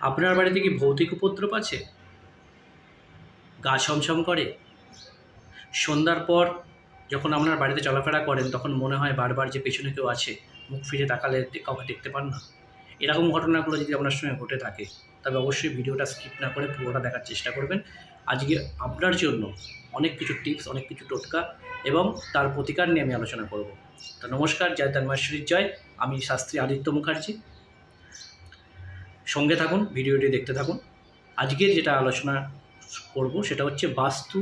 আপনার বাড়িতে কি ভৌতিক উপদ্রব আছে? গা ছমছম করে। সন্ধ্যার পর যখন আপনার বাড়িতে চলাফেরা করেন, তখন মনে হয় বারবার যে পেছনে কেউ আছে, মুখ ফিরে তাকালে কাউকে দেখতে পান না। এরকম ঘটনাগুলো যদি আপনার সঙ্গে ঘটে থাকে, তবে অবশ্যই ভিডিওটা স্কিপ না করে পুরোটা দেখার চেষ্টা করবেন। আজকে আপনার জন্য অনেক কিছু টিপস অনেক কিছু টোটকা এবং তার প্রতিকার নিয়ে আমি আলোচনা করব। তো নমস্কার, জয় তন্ময়েশ্বরীর জয়। আমি শাস্ত্রী আদিত্য মুখার্জি। সঙ্গে থাকুন, ভিডিওটি দেখতে থাকুন। আজকের যেটা আলোচনা করব সেটা হচ্ছে বাস্তু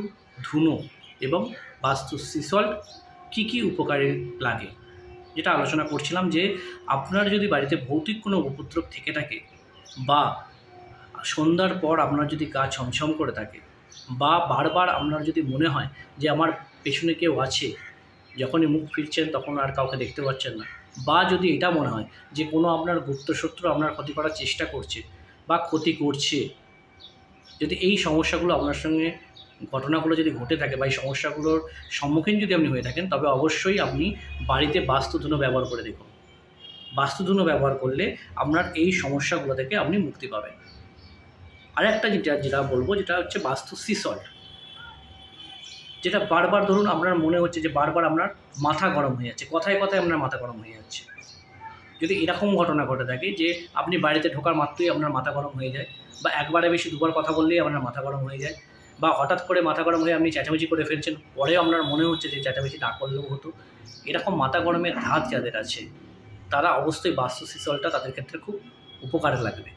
ধুনো এবং বাস্তু সিসল্ট কী কী উপকারে লাগে। যেটা আলোচনা করছিলাম যে আপনার যদি বাড়িতে ভৌতিক কোনো উপদ্রব থেকে থাকে বা সন্ধ্যার পর আপনার যদি গা ছমছম করে থাকে বা বারবার আপনার যদি মনে হয় যে আমার পেছনে কেউ আছে, যখনই মুখ ফিরছেন তখন আর কাউকে দেখতে পাচ্ছেন না বা যদি এটা মনে হয় যে কোনো আপনার গুপ্ত শত্রু আপনার ক্ষতি করার চেষ্টা করছে বা ক্ষতি করছে, যদি এই সমস্যাগুলো আপনার সঙ্গে ঘটনাগুলো যদি ঘটে থাকে বা এই সমস্যাগুলোর সম্মুখীন যদি আপনি হয়ে থাকেন, তবে অবশ্যই আপনি বাড়িতে বাস্তুধুনো ব্যবহার করে দেখুন। বাস্তুধুনো ব্যবহার করলে আপনার এই সমস্যাগুলো থেকে আপনি মুক্তি পাবেন। আরেকটা যেটা যেটা বলব, যেটা হচ্ছে বাস্তু সিসল্ট যেটা বারবার ধরুন আপনার মনে হচ্ছে যে বারবার আপনার মাথা গরম হয়ে যাচ্ছে, কথায় কথায় আপনার মাথা গরম হয়ে যাচ্ছে। যদি এরকম ঘটনা ঘটে থাকে যে আপনি বাড়িতে ঢোকার মাত্রই আপনার মাথা গরম হয়ে যায় বা একবারে বেশি দুবার কথা বললেই আপনার মাথা গরম হয়ে যায় বা হঠাৎ করে মাথা গরম হয়ে আপনি চেঁচামেচি করে ফেলছেন, পরেও আপনার মনে হচ্ছে যে চেঁচামেচি না করলেও হতো। এরকম মাথা গরমের ধাত যাদের আছে, তারা অবশ্যই বাস্তু শিশলটা তাদের ক্ষেত্রে খুব উপকারে লাগবে।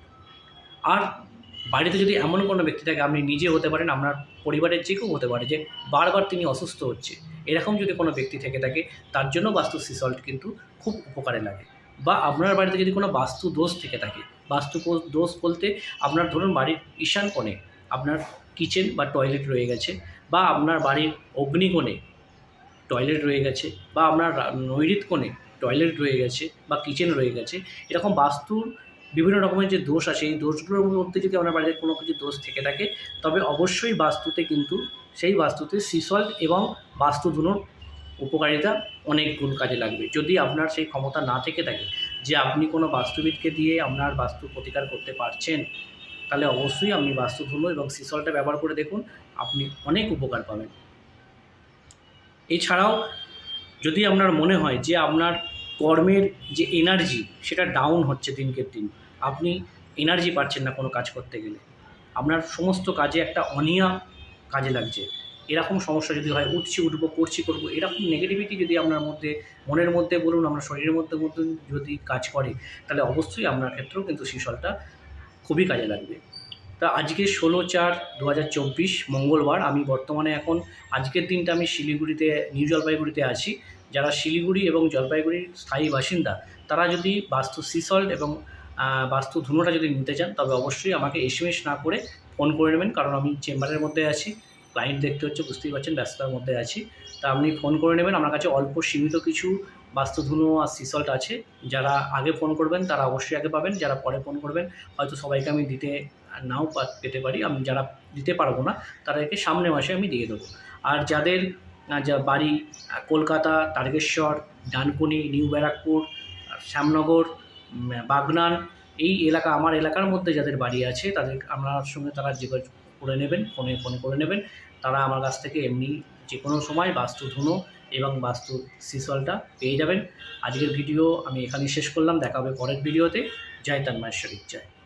আর বাড়িতে যদি এমন কোনো ব্যক্তি থাকে আপনি নিজে হতে পারেন, আপনার পরিবারের যে কেউ হতে পারে যে বারবার তিনি অসুস্থ হচ্ছে, এরকম যদি কোনো ব্যক্তি থেকে থাকে, তার জন্য বাস্তু সিসল্ট কিন্তু খুব উপকারে লাগে। বা আপনার বাড়িতে যদি কোনো বাস্তু দোষ থেকে থাকে বাস্তু দোষ বলতে আপনার ধরুন বাড়ির ঈশান কোণে আপনার কিচেন বা টয়লেট রয়ে গেছে, বা আপনার বাড়ির অগ্নিকোণে টয়লেট রয়ে গেছে, বা আপনার নৈরিত কোণে টয়লেট রয়ে গেছে, বা কিচেন রয়ে গেছে, এরকম বাস্তুর বিভিন্ন রকমের যে দোষ আছে, এই দোষগুলোর মধ্যে যদি আপনার বাড়িতে কোনো কিছু দোষ থেকে থাকে, তবে অবশ্যই বাস্তুতে কিন্তু সেই বাস্তুতে সিসল্ট এবং বাস্তু ধুনোর উপকারিতা অনেক গুণ কাজে লাগবে। যদি আপনার সেই ক্ষমতা না থেকে থাকে যে আপনি কোনো বাস্তুবিদকে দিয়ে আপনার বাস্তু প্রতিকার করতে পারছেন, তাহলে অবশ্যই আপনি বাস্তু ধুনো এবং সিসলটা ব্যবহার করে দেখুন, আপনি অনেক উপকার পাবেন। এছাড়াও যদি আপনার মনে হয় যে আপনার কর্মের যে এনার্জি সেটা ডাউন হচ্ছে দিনকে দিন। আপনি এনার্জি পাচ্ছেন না কোনো কাজ করতে গেলে। আপনার সমস্ত কাজে একটা অনিয়া কাজে লাগছে। এরকম সমস্যা যদি হয়, উঠছি, উঠবো করছি করব, এরকম নেগেটিভিটি যদি আপনার মধ্যে, মনের মধ্যে বলুন, আপনার শরীরের মধ্যে মধ্যে যদি কাজ করে, তাহলে অবশ্যই আপনার ক্ষেত্রেও কিন্তু শিশলটা খুবই কাজে লাগবে। তা আজকে ষোলো চার দু মঙ্গলবার আমি বর্তমানে এখন আজকের দিনটা আমি শিলিগুড়িতে, নিউ জলপাইগুড়িতে আছি। যারা শিলিগুড়ি এবং জলপাইগুড়ির স্থায়ী বাসিন্দা, তারা যদি বাস্তু সিসল্ট এবং বাস্তু ধুনোটা যদি নিতে চান, তবে অবশ্যই আমাকে এসএমএস না করে ফোন করে নেবেন, কারণ আমি চেম্বারের মধ্যে আছি। ক্লায়েন্ট দেখতে হচ্ছে, বুঝতেই পারছেন, ব্যস্ততার মধ্যে আছি। তা আপনি ফোন করে নেবেন, আমার কাছে অল্প সীমিত কিছু বাস্তু ধুনো আর সিসল্ট আছে। যারা আগে ফোন করবেন, তারা অবশ্যই আগে পাবেন, যারা পরে ফোন করবেন, হয়তো সবাইকে আমি দিতে নাও পেতে পারি। আমি যারা দিতে পারব না, তাদেরকে সামনের মাসে আমি দিয়ে দেবো। আর যাদের যা বাড়ি কলকাতা, তারকেশ্বর, ডানকুনি, নিউ ব্যারাকপুর, শ্যামনগর বাগনান, এই এলাকা, আমার এলাকার মধ্যে যাদের বাড়ি আছে, তাদের, আমার সঙ্গে তারা যোগাযোগ করে নেবেন, ফোনে, ফোন করে নেবেন। তারা আমার কাছ থেকে এমনি যে কোনো সময় বাস্তু ধুনো এবং বাস্তু সিসলটা পেয়ে যাবেন। আজকের ভিডিও আমি এখানেই শেষ করলাম। দেখা হবে পরের ভিডিওতে। জয় তন্ময়েশ্বরী জয়